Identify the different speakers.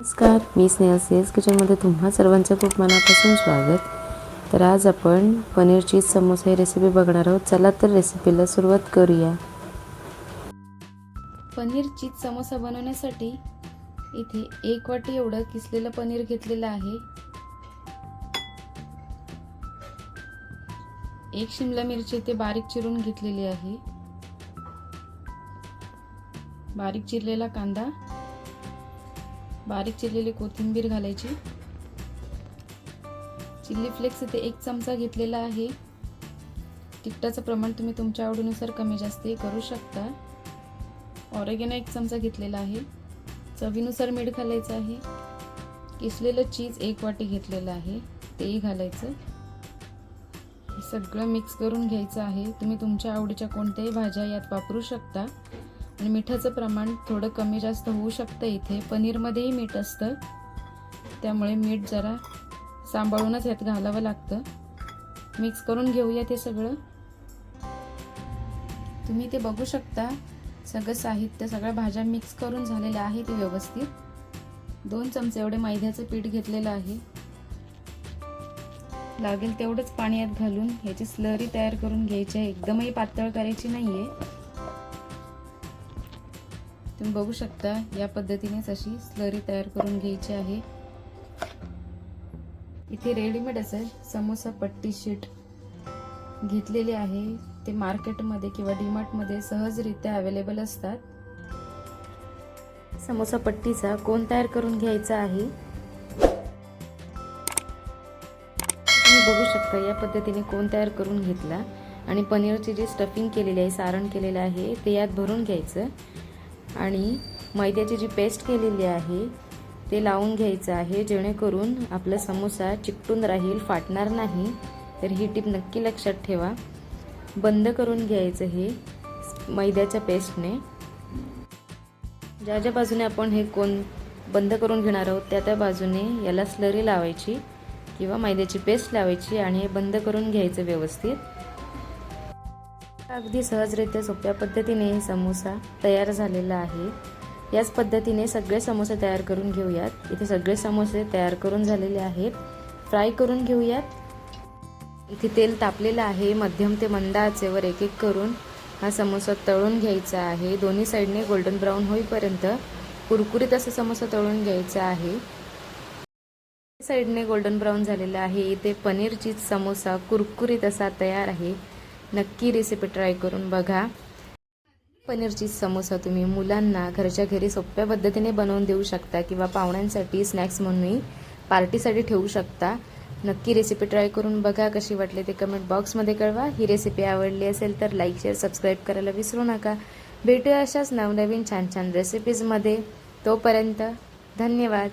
Speaker 1: नमस्कार मी स्नेहल सेल्स किचनमध्ये तुम्हा सर्वांचं खूप मनापासून स्वागत. तर आज आपण पनीर चीज समोसा ही रेसिपी बघणार आहोत. चला तर रेसिपीला सुरुवात करूया.
Speaker 2: पनीर चीज समोसा बनवण्यासाठी इथे एक वाटी एवढं किसलेलं पनीर घेतलेलं आहे. एक शिमला मिरची इथे बारीक चिरून घेतलेली आहे. बारीक चिरलेला कांदा. बारीक चिरलेली कोथिंबीर घालायची. चिल्ली फ्लेक्स इथे एक चमचा घेतलेला आहे. तिखटाचं प्रमाण तुम्ही तुमच्या आवडीनुसार कमी जास्त करू शकता. ऑरेगेनो एक चमचा घेतलेला आहे. चवीनुसार मीठ घालायचं आहे. किसलेलं चीज एक वाटी घेतलेलं आहे. तेही घालायचं. सगळं मिक्स करून घ्यायचं आहे. तुम्ही तुमच्या आवडीच्या कोणत्याही भाज्या यात वापरू शकता. आणि मिठाचं प्रमाण थोडं कमी जास्त होऊ शकतं इथे. पनीरमध्येही मीठ असतं. त्यामुळे मीठ जरा सांभाळूनच यात घालावं लागतं. मिक्स करून घेऊया ते सगळं. तुम्ही ते बघू शकता. सगळं साहित्य सगळ्या भाज्या मिक्स करून झालेल्या आहे ते व्यवस्थित. दोन चमचे एवढे मैद्याचं पीठ घेतलेलं आहे. लागेल तेवढंच पाणी यात घालून ह्याची स्लरी तयार करून घ्यायची आहे. एकदमही पातळ करायची नाही आहे तुम्ही बघू शकता या पद्धतीनेच अशी स्लरी तयार करून घ्यायची आहे. इथे रेडीमेड असेल समोसा पट्टी शीट घेतलेली आहे. ते मार्केटमध्ये किंवा डीमार्टमध्ये सहजरित्या अवेलेबल असतात.
Speaker 1: समोसा पट्टीचा कोण तयार करून घ्यायचा आहे. तुम्ही बघू शकता या पद्धतीने कोण तयार करून घेतला. आणि पनीरची जी स्टफिंग केलेली आहे सारण केलेलं आहे ते यात भरून घ्यायचं. आणि मैद्याची जी पेस्ट केलेली आहे ते लावून घ्यायचं आहे. जेणेकरून आपला समोसा चिकटून राहील फाटणार नाही. तर ही टीप नक्की लक्षात ठेवा. बंद करून घ्यायचं हे मैद्याच्या पेस्टने. ज्या ज्या बाजूने आपण हे कोण बंद करून घेणार आहोत त्या त्या बाजूने याला स्लरी लावायची किंवा मैद्याची पेस्ट लावायची आणि हे बंद करून घ्यायचं व्यवस्थित. अगदी सहजरित्या सोप्या पद्धतीने हे समोसा तयार झालेला आहे. याच पद्धतीने सगळे समोसे तयार करून घेऊयात. इथे सगळे समोसे तयार करून झालेले आहेत. फ्राय करून घेऊयात. इथे तेल तापलेलं आहे. मध्यम ते मंद आचेवर एक एक करून हा समोसा तळून घ्यायचा आहे. दोन्ही साईडने गोल्डन ब्राऊन होईपर्यंत कुरकुरीत असा समोसा तळून घ्यायचा आहे. साईडने गोल्डन ब्राऊन झालेला आहे. इथे पनीर चीज समोसा कुरकुरीत असा तयार आहे. नक्की रेसिपी ट्राय करून बघा. पनीरची समोसा तुम्ही मुलांना घरच्या घरी सोप्या पद्धतीने बनवून देऊ शकता किंवा पाहुण्यांसाठी स्नॅक्स म्हणूनही पार्टीसाठी ठेवू शकता. नक्की रेसिपी ट्राय करून बघा कशी वाटली ते कमेंट बॉक्समध्ये कळवा. ही रेसिपी आवडली असेल तर लाईक शेअर सबस्क्राईब करायला विसरू नका. भेटूया अशाच नवनवीन छान छान रेसिपीजमध्ये तोपर्यंत धन्यवाद.